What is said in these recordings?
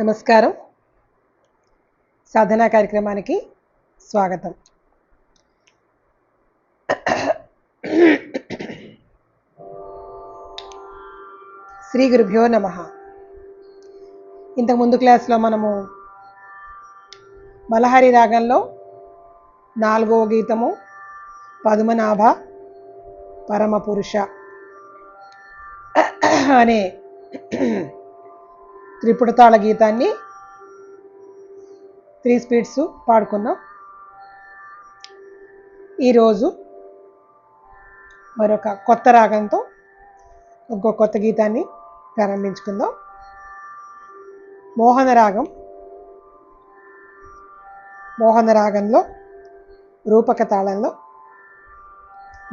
నమస్కారం. సాధనా కార్యక్రమానికి స్వాగతం. శ్రీ గురుభ్యో నమ. ఇంతకుముందు క్లాస్లో మనము బలహరి రాగంలో నాలుగవ గీతము పద్మనాభ పరమపురుష అనే త్రిపుటతాళ గీతాన్ని త్రీ స్పీడ్స్ పాడుకున్నాం. ఈరోజు మరొక కొత్త రాగంతో ఇంకో కొత్త గీతాన్ని ప్రారంభించుకుందాం. మోహన రాగం. మోహన రాగంలో రూపక తాళంలో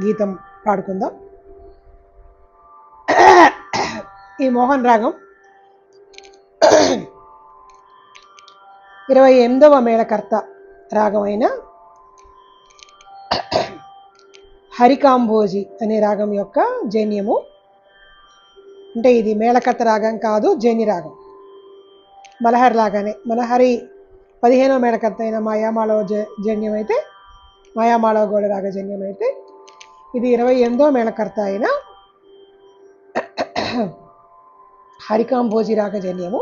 గీతం పాడుకుందాం. ఈ మోహన్ రాగం ఇరవై ఎనిమిదవ మేళకర్త రాగమైన? హరికాంబోజి అనే రాగం యొక్క జన్యము. అంటే ఇది మేళకర్త రాగం కాదు జన్య రాగం. మలహరి లాగానే మలహరి పదిహేనవ మేళకర్త అయిన మాయామాళవ జ జన్యం అయితే మాయామాళవ గోడ రాగ జన్యం అయితే ఇది ఇరవై ఎనిమిదవ మేళకర్త అయిన హరికాంబోజి రాగ జన్యము.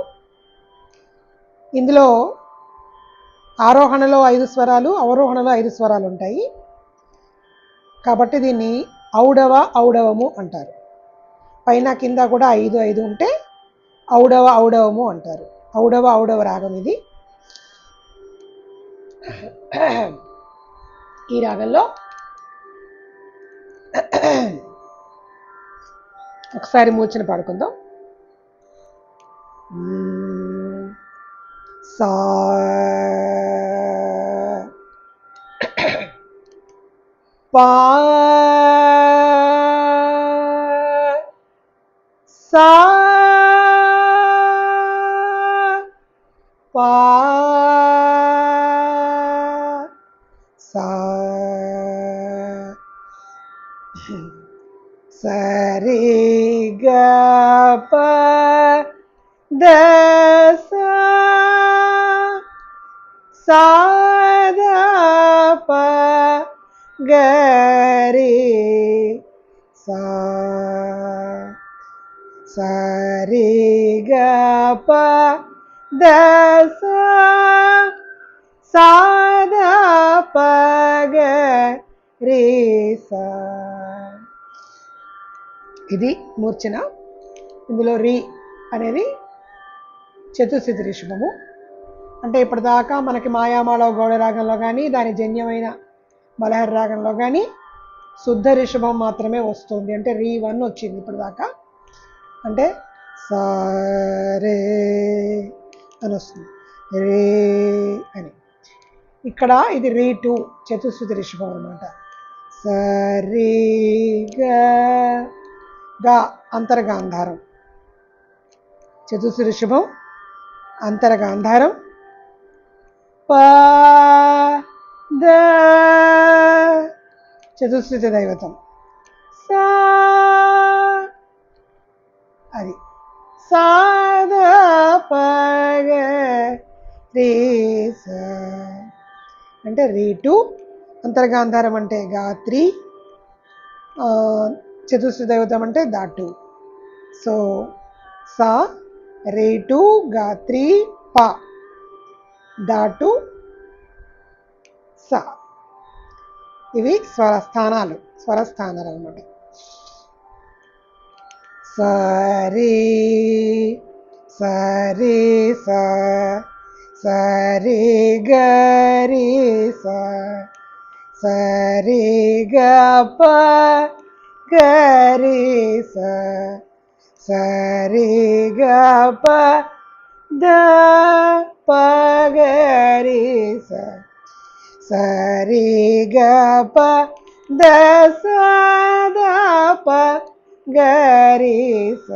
ఇందులో ఆరోహణలో ఐదు స్వరాలు అవరోహణలో ఐదు స్వరాలు ఉంటాయి. కాబట్టి దీన్ని ఔడవ ఔడవము అంటారు. పైన కింద కూడా ఐదు ఐదు ఉంటే ఔడవ ఔడవము అంటారు. ఔడవ ఔడవ రాగం ఇది. ఈ రాగంలో ఒకసారి మూర్చన పాడుకుందాం. సా పా సా పా సా సరి గ ప ద సా సా గరి. సా సరి గ ప ద సాద సా ద ప గ రి సా. ఇది మూర్ఛన. ఇందులో రి అనేది చతుస్థితి రిషభము. అంటే ఇప్పటిదాకా మనకి మాయామాళవ గౌడ రాగంలో కానీ దాని జన్యమైన మలహర్ రాగంలో కానీ శుద్ధ రిషభం మాత్రమే వస్తుంది. అంటే రీ వన్ వచ్చింది ఇప్పటిదాకా. అంటే సరే అని వస్తుంది. రే అని. ఇక్కడ ఇది రీ టూ చతుశ్రుతి రిషభం అనమాట సరి గా అంతర్గాంధారం. చతుస్థి రిషభం అంతర్గాంధారం. ప ద చతుస్థితి దైవతం. సా అది. సాద పగ రే సా. అంటే రీ టూ అంతర్గాంధారం అంటే గాత్రి చతుర్థ దైవతం అంటే దాటు సో సా రేటు గాత్రి ప. దాటు సా. ఇవి స్వరస్థానాలు స్వరస్థానాలు అనమాట సరి సరి స సరి గరి స సరి గ ప గరి స సరి గ ప ద ప గరి స. సరి గ ప ద స ద ప గరి స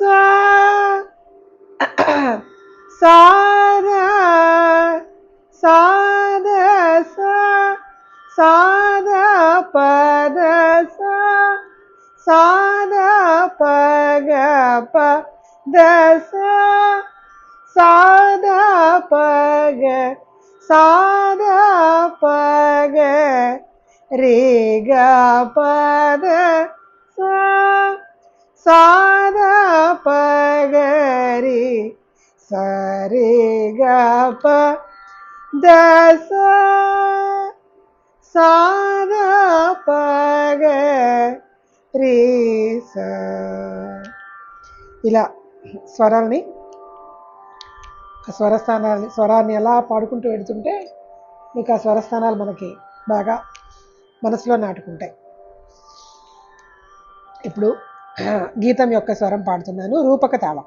సా సాద సాద సా సాద పద సా సాద పగ పగ రే గ పద సాద పగ రే సరే గ ప దశ సాద పగ రే స ఇలా స్వరాల్ని ఆ స్వరస్థానాన్ని స్వరాన్ని ఎలా పాడుకుంటూ వెడుతుంటే మీకు ఆ స్వరస్థానాలు మనకి బాగా మనసులో నాటుకుంటాయి. ఇప్పుడు గీతం యొక్క స్వరం పాడుతున్నాను. రూపక తాళం.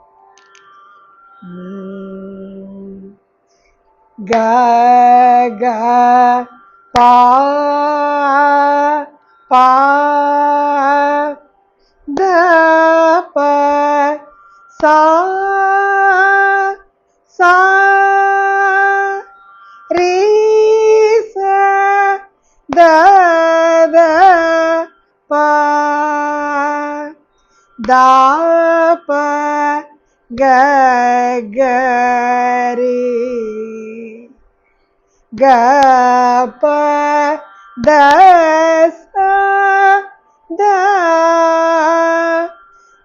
గా గా పా పా ద ప సా సా రీ స ద ద ప ద ప గ గ రి గ ప ద స ద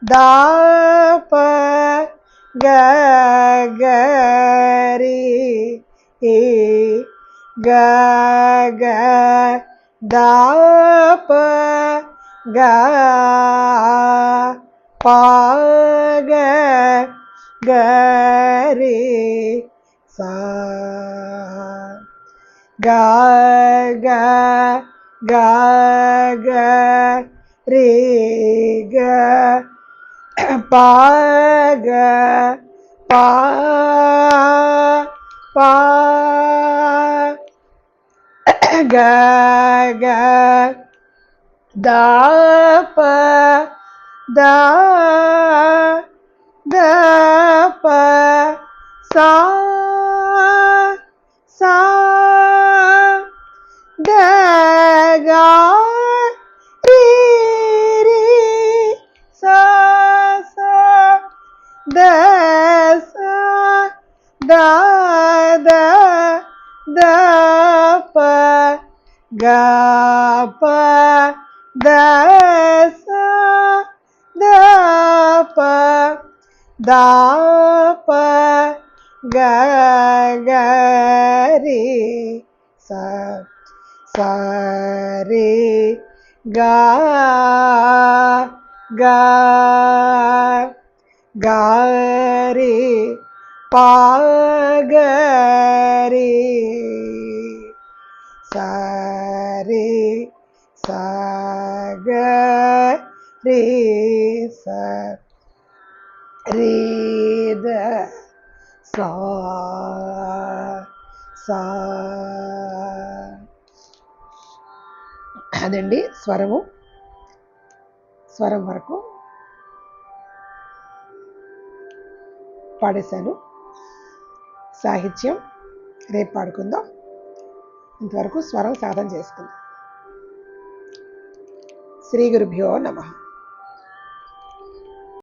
ద ప గ గ రి ఈ గ గ ద ప గ ప గ గ రి సా గ గ గ గ రి గ ప గ ప ప ద ద ప గ ప ద సా ద ప ద ప గ గ రి సా సా రే గ గ గ పాగరి సారి గ రే సా సా సా సా సా. అదండి స్వరము. స్వరం వరకు పాడేశాను. సాహిత్యం రేపు పాడుకుందాం. ఇంతవరకు స్వరం సాధన చేసుకుందాం. శ్రీ గురుభ్యో నమః.